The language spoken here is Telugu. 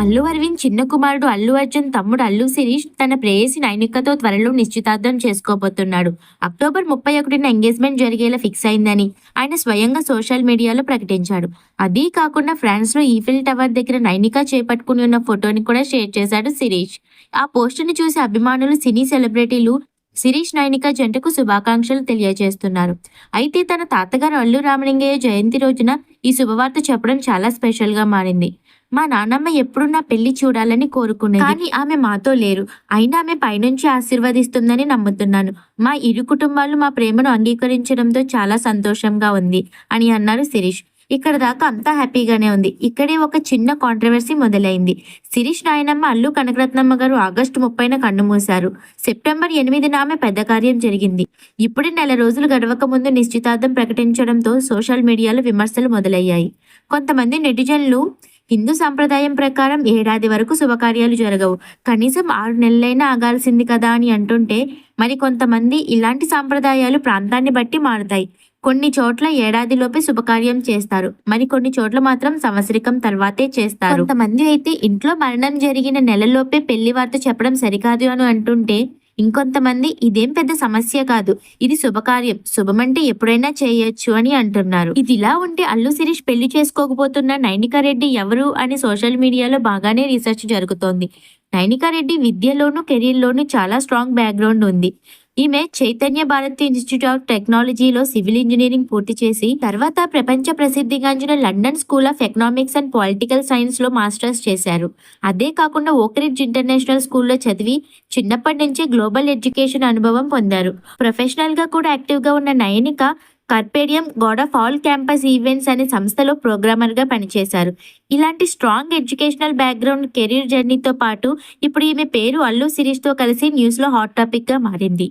అల్లు అరవింద్ చిన్న కుమారుడు అల్లు అర్జున్ తమ్ముడు అల్లు శిరీష్ తన ప్రేయసి నైనికతో త్వరలో నిశ్చితార్థం చేసుకోబోతున్నాడు. అక్టోబర్ ముప్పై ఒకటిన ఎంగేజ్మెంట్ జరిగేలా ఫిక్స్ అయిందని ఆయన స్వయంగా సోషల్ మీడియాలో ప్రకటించాడు. అదీ కాకుండా ఫ్రాన్స్లో ఈఫిల్ టవర్ దగ్గర నైనిక చేపట్టుకుని ఉన్న ఫోటోని కూడా షేర్ చేశాడు శిరీష్. ఆ పోస్టుని చూసి అభిమానులు సినీ సెలబ్రిటీలు శిరీష్ నైనిక జంటకు శుభాకాంక్షలు తెలియజేస్తున్నారు. అయితే తన తాతగారు అల్లు రామలింగయ్య జయంతి రోజున ఈ శుభవార్త చెప్పడం చాలా స్పెషల్గా మారింది. మా నాన్నమ్మ ఎప్పుడు నా పెళ్ళి చూడాలని కోరుకునేది. కానీ ఆమె మాతో లేరు. అయినా ఆమె పైనుంచి ఆశీర్వదిస్తుందని నమ్ముతున్నాను. మా ఇరు కుటుంబాలు మా ప్రేమను అంగీకరించడంతో చాలా సంతోషంగా ఉంది అని అన్నారు శిరీష్. ఇక్కడ దాకా అంతా హ్యాపీగానే ఉంది. ఇక్కడే ఒక చిన్న కాంట్రవర్సీ మొదలైంది. శిరీష్ నాయనమ్మ అల్లు కనకరత్నమ్మ గారు ఆగస్టు ముప్పైన కన్నుమూశారు సెప్టెంబర్ ఎనిమిదిన ఆమె పెద్ద కార్యం జరిగింది. ఇప్పుడే నెల రోజులు గడవక ముందు నిశ్చితార్థం ప్రకటించడంతో సోషల్ మీడియాలో విమర్శలు మొదలయ్యాయి. కొంతమంది నెటిజన్లు హిందూ సంప్రదాయం ప్రకారం ఏడాది వరకు శుభకార్యాలు జరగవు. కనీసం ఆరు నెలలైనా ఆగాల్సింది కదా అని అంటుంటే మరి కొంతమంది ఇలాంటి సాంప్రదాయాలు ప్రాంతాన్ని బట్టి మారుతాయి. కొన్ని చోట్ల ఏడాదిలోపే శుభకార్యం చేస్తారు. మరి కొన్ని చోట్ల మాత్రం సంవత్సరికం తర్వాతే చేస్తారు. కొంతమంది అయితే ఇంట్లో మరణం జరిగిన నెలలోపే పెళ్ళి వార్త చెప్పడం సరికాదు అని అంటుంటే ఇంకొంతమంది ఇదేం పెద్ద సమస్య కాదు. ఇది శుభకార్యం. శుభమంటే ఎప్పుడైనా చేయొచ్చు అని అంటున్నారు. ఇది ఇలా ఉంటే అల్లు శిరీష్ పెళ్ళి చేసుకోకపోతున్న నైనికా రెడ్డి ఎవరు అని సోషల్ మీడియాలో బాగానే రీసెర్చ్ జరుగుతోంది. నైనికా రెడ్డి విద్యలోను కెరీర్లోను చాలా స్ట్రాంగ్ బ్యాక్గ్రౌండ్ ఉంది. ఈమె చైతన్య భారతి ఇన్స్టిట్యూట్ ఆఫ్ టెక్నాలజీలో సివిల్ ఇంజనీరింగ్ పూర్తి చేసి తర్వాత ప్రపంచ ప్రసిద్ధిగాంచిన London school of economics and political సైన్స్లో మాస్టర్స్ చేశారు. అదే కాకుండా ఓకరిడ్జ్ ఇంటర్నేషనల్ స్కూల్లో చదివి చిన్నప్పటి నుంచే గ్లోబల్ ఎడ్యుకేషన్ అనుభవం పొందారు. ప్రొఫెషనల్గా కూడా యాక్టివ్గా ఉన్న Nayanika కర్పేడియం god of all campus events అనే సంస్థలో ప్రోగ్రామర్గా పనిచేశారు. ఇలాంటి స్ట్రాంగ్ ఎడ్యుకేషనల్ బ్యాక్గ్రౌండ్ కెరీర్ జర్నీతో పాటు ఇప్పుడు ఈమె పేరు అల్లు సిరీస్తో కలిసి న్యూస్లో హాట్ టాపిక్గా మారింది.